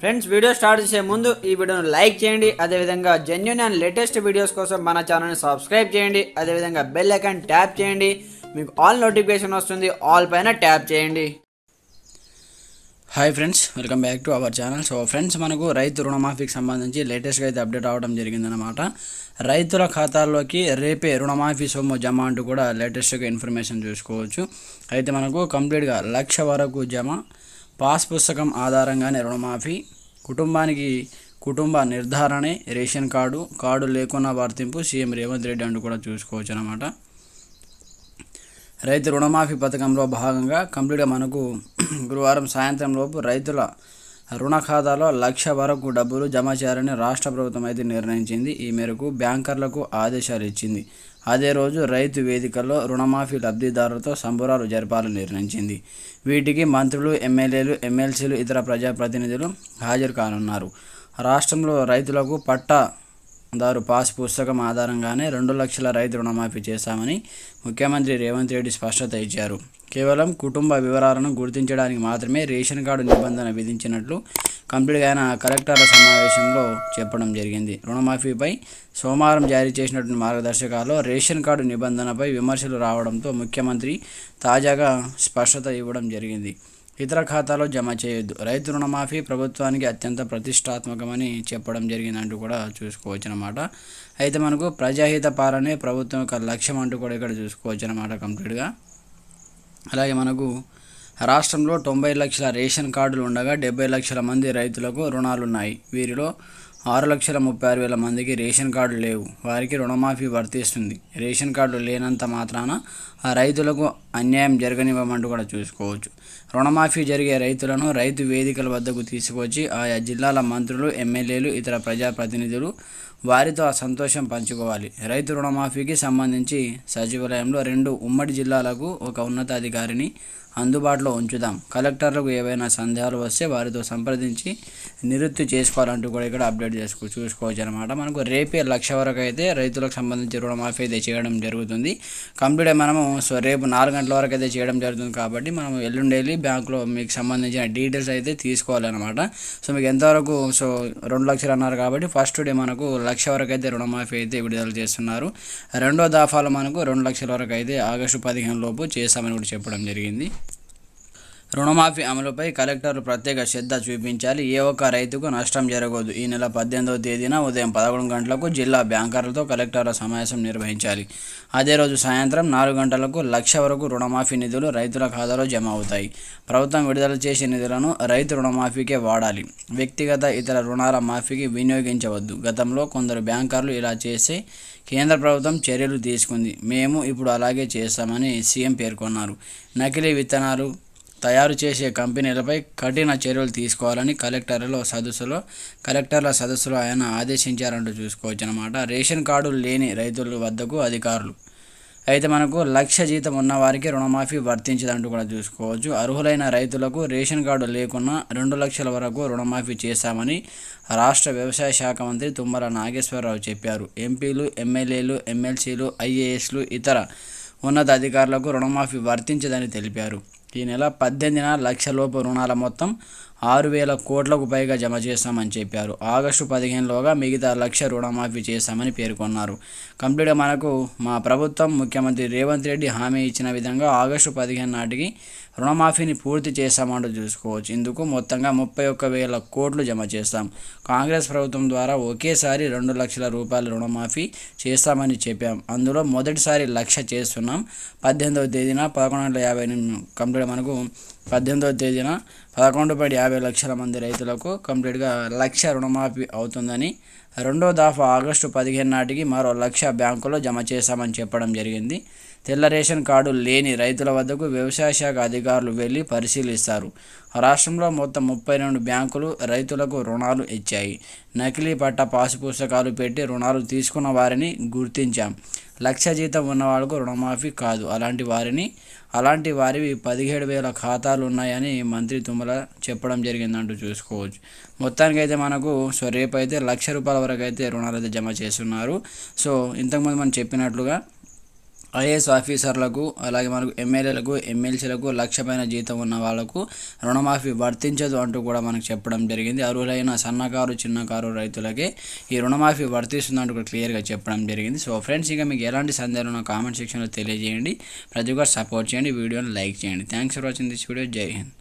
Friends video start చేసే ముందు ఈ వీడియోను లైక్ చేయండి. అదేవిధంగా జెన్యున్ అండ్ లేటెస్ట్ వీడియోస్ కోసం మన ఛానల్ని సబ్స్క్రైబ్ చేయండి. అదేవిధంగా బెల్ ఐకాన్ ట్యాప్ చేయండి. మీకు ఆల్ నోటిఫికేషన్ వస్తుంది. ఆల్ పైన ట్యాప్ చేయండి. Hi friends welcome back to our channel so friends మనకు రైతు రుణమాఫీకి సంబంధించి లేటెస్ట్గా అయితే అప్డేట్ అవ్వడం జరిగిందనమాట రైతుల ఖాతాల్లోకి రేపే రుణమాఫీ సొమ్ము జమ అంటూ కూడా లేటెస్ట్గా ఇన్ఫర్మేషన్ చూసుకోవచ్చు. అయితే మనకు కంప్లీట్గా లక్ష వరకు జమ పాస్ పుస్తకం ఆధారంగానే రుణమాఫీ కుటుంబానికి కుటుంబ నిర్ధారణే రేషన్ కార్డు కార్డు లేకున్నా వర్తింపు సీఎం రేవంత్ రెడ్డి అంటూ కూడా చూసుకోవచ్చు అనమాట రైతు రుణమాఫీ పథకంలో భాగంగా కంప్లీట్గా మనకు గురువారం సాయంత్రం లోపు రైతుల రుణ ఖాతాలో లక్ష వరకు డబ్బులు జమ చేయాలని రాష్ట్ర ప్రభుత్వం అయితే నిర్ణయించింది. ఈ మేరకు బ్యాంకర్లకు ఆదేశాలు ఇచ్చింది. అదే రోజు రైతు వేదికల్లో రుణమాఫీ లబ్ధిదారులతో సంబురాలు జరపాలని నిర్ణయించింది. వీటికి మంత్రులు ఎమ్మెల్యేలు ఎమ్మెల్సీలు ఇతర ప్రజాప్రతినిధులు హాజరు కానున్నారు. రాష్ట్రంలో రైతులకు పట్టా దారు పాస్ పుస్తకం ఆధారంగానే రెండు లక్షల రైతు రుణమాఫీ చేశామని ముఖ్యమంత్రి రేవంత్ రెడ్డి స్పష్టత ఇచ్చారు. కేవలం కుటుంబ వివరాలను గుర్తించడానికి మాత్రమే రేషన్ కార్డు నిబంధన విధించినట్లు కంప్లీట్ అయిన కలెక్టర్ల సమావేశంలో చెప్పడం జరిగింది. రుణమాఫీపై సోమవారం జారీ చేసినటువంటి మార్గదర్శకాల్లో రేషన్ కార్డు నిబంధనపై విమర్శలు రావడంతో ముఖ్యమంత్రి తాజాగా స్పష్టత ఇవ్వడం జరిగింది. ఇతర ఖాతాలో జమ చేయొద్దు. రైతు రుణమాఫీ ప్రభుత్వానికి అత్యంత ప్రతిష్టాత్మకమని చెప్పడం జరిగిందంటూ కూడా చూసుకోవచ్చు అనమాట అయితే మనకు ప్రజాహిత పాలనే ప్రభుత్వం యొక్క లక్ష్యం అంటూ కూడా ఇక్కడ చూసుకోవచ్చు అనమాట కంప్లీట్గా. అలాగే మనకు రాష్ట్రంలో తొంభై లక్షల రేషన్ కార్డులు ఉండగా డెబ్బై లక్షల మంది రైతులకు రుణాలు ఉన్నాయి వీరిలో ఆరు లక్షల ముప్పై ఆరు వేల మందికి రేషన్ కార్డు లేవు. వారికి రుణమాఫీ వర్తిస్తుంది. రేషన్ కార్డు లేనంత మాత్రాన ఆ రైతులకు అన్యాయం జరగనివ్వమంటూ కూడా చూసుకోవచ్చు. రుణమాఫీ జరిగే రైతులను రైతు వేదికల వద్దకు తీసుకొచ్చి ఆయా జిల్లాల మంత్రులు ఎమ్మెల్యేలు ఇతర ప్రజాప్రతినిధులు వారితో ఆ సంతోషం పంచుకోవాలి. రైతు రుణమాఫీకి సంబంధించి సచివాలయంలో రెండు ఉమ్మడి జిల్లాలకు ఒక ఉన్నతాధికారిని అందుబాటులో ఉంచుదాం. కలెక్టర్లకు ఏవైనా సందేహాలు వస్తే వారితో సంప్రదించి నివృత్తి చేసుకోవాలంటూ కూడా ఇక్కడ అప్డేట్ చేసుకో చూసుకోవచ్చు అనమాట మనకు రేపే లక్ష వరకు అయితే రైతులకు సంబంధించి రుణమాఫీ అయితే చేయడం జరుగుతుంది. కంప్లీట్ మనము సో రేపు నాలుగు గంటల వరకు అయితే చేయడం జరుగుతుంది కాబట్టి మనం ఎల్లుండేలి బ్యాంకులో మీకు సంబంధించిన డీటెయిల్స్ అయితే తీసుకోవాలన్నమాట. సో మీకు ఎంతవరకు సో రెండు లక్షలు అన్నారు కాబట్టి ఫస్ట్ డే మనకు లక్ష వరకు అయితే రుణమాఫీ అయితే విడుదల చేస్తున్నారు. రెండో దాఫాలో మనకు రెండు లక్షల వరకు అయితే ఆగస్టు పదిహేను లోపు చేస్తామని కూడా చెప్పడం జరిగింది. రుణమాఫీ అమలుపై కలెక్టర్లు ప్రత్యేక శ్రద్ధ చూపించాలి. ఏ ఒక్క రైతుకు నష్టం జరగదు. ఈ నెల పద్దెనిమిదవ తేదీన ఉదయం పదకొండు గంటలకు జిల్లా బ్యాంకర్లతో కలెక్టర్ల సమావేశం నిర్వహించాలి. అదే రోజు సాయంత్రం నాలుగు గంటలకు లక్ష వరకు రుణమాఫీ నిధులు రైతుల ఖాతాలో జమ అవుతాయి. ప్రభుత్వం విడుదల చేసే నిధులను రైతు రుణమాఫీకే వాడాలి. వ్యక్తిగత ఇతర రుణాల మాఫీకి వినియోగించవద్దు. గతంలో కొందరు బ్యాంకర్లు ఇలా చేసి కేంద్ర ప్రభుత్వం చర్యలు తీసుకుంది. మేము ఇప్పుడు అలాగే చేస్తామని సీఎం పేర్కొన్నారు. నకిలీ విత్తనాలు తయారు చేసే కంపెనీలపై కఠిన చర్యలు తీసుకోవాలని కలెక్టర్ల సదస్సులో కలెక్టర్ల సదస్సులో ఆయన ఆదేశించారంటూ చూసుకోవచ్చు అనమాట రేషన్ కార్డులు లేని రైతుల వద్దకు అధికారులు. అయితే మనకు లక్ష జీతం ఉన్న వారికి రుణమాఫీ వర్తించదంటూ కూడా చూసుకోవచ్చు. అర్హులైన రైతులకు రేషన్ కార్డు లేకున్నా రెండు లక్షల వరకు రుణమాఫీ చేశామని రాష్ట్ర వ్యవసాయ శాఖ మంత్రి తుమ్మల నాగేశ్వరరావు చెప్పారు. ఎంపీలు ఎమ్మెల్యేలు ఎమ్మెల్సీలు ఐఏఎస్లు ఇతర ఉన్నత అధికారులకు రుణమాఫీ వర్తించదని తెలిపారు. ఈ నెల పద్దెనిమిదిన లక్షలోపు రుణాల మొత్తం ఆరు వేల కోట్లకు పైగా జమ చేస్తామని చెప్పారు. ఆగస్టు పదిహేనులోగా మిగతా లక్ష రుణమాఫీ చేస్తామని పేర్కొన్నారు. కంప్లీట్గా మనకు మా ప్రభుత్వం ముఖ్యమంత్రి రేవంత్ రెడ్డి హామీ ఇచ్చిన విధంగా ఆగస్టు పదిహేను నాటికి రుణమాఫీని పూర్తి చేస్తామంటూ చూసుకోవచ్చు ఇందుకు మొత్తంగా ముప్పై ఒక్క వేల కోట్లు జమ చేస్తాం. కాంగ్రెస్ ప్రభుత్వం ద్వారా ఒకేసారి రెండు లక్షల రూపాయల రుణమాఫీ చేస్తామని చెప్పాం. అందులో మొదటిసారి లక్ష చేస్తున్నాం. పద్దెనిమిదవ తేదీన పదకొండు వందల యాభై కంప్లీట్ మనకు పద్దెనిమిదవ తేదీన పదకొండు పాయింట్ యాభై లక్షల మంది రైతులకు కంప్లీట్గా లక్ష రుణమాఫీ అవుతుందని రెండో దాఫా ఆగస్టు పదిహేను నాటికి మరో లక్ష బ్యాంకులో జమ చేశామని చెప్పడం జరిగింది. తెల్ల రేషన్ కార్డు లేని రైతుల వద్దకు వ్యవసాయ శాఖ అధికారులు వెళ్ళి పరిశీలిస్తారు. రాష్ట్రంలో మొత్తం ముప్పై రెండు బ్యాంకులు రైతులకు రుణాలు ఇచ్చాయి. నకిలీ పట్ట పాసు పుస్తకాలు పెట్టి రుణాలు తీసుకున్న వారిని గుర్తించాం. లక్ష జీతం ఉన్న వాళ్ళకు రుణమాఫీ కాదు. అలాంటి వారిని అలాంటి వారివి పదిహేడు వేల ఖాతాలు ఉన్నాయని మంత్రి తుమ్మల చెప్పడం జరిగిందంటూ చూసుకోవచ్చు. మొత్తానికి అయితే మనకు సో రేపు అయితే లక్ష రూపాయల వరకు అయితే రుణాలు అయితే జమ చేస్తున్నారు. సో ఇంతకుముందు మనం చెప్పినట్లుగా ఐఏఎస్ ఆఫీసర్లకు అలాగే మనకు ఎమ్మెల్యేలకు ఎమ్మెల్సీలకు లక్ష పైన జీతం ఉన్న వాళ్ళకు రుణమాఫీ వర్తించదు అంటూ కూడా మనకు చెప్పడం జరిగింది. అర్హులైన సన్నకారు చిన్నకారు రైతులకే ఈ రుణమాఫీ వర్తిస్తుందంటూ కూడా క్లియర్గా చెప్పడం జరిగింది. సో ఫ్రెండ్స్ ఇంకా మీకు ఎలాంటి సందేహాలు ఉన్నా కామెంట్ సెక్షన్లో తెలియజేయండి. ప్రతి ఒక్కరు సపోర్ట్ చేయండి. వీడియోని లైక్ చేయండి. Thanks for watching this video. Jai Hind.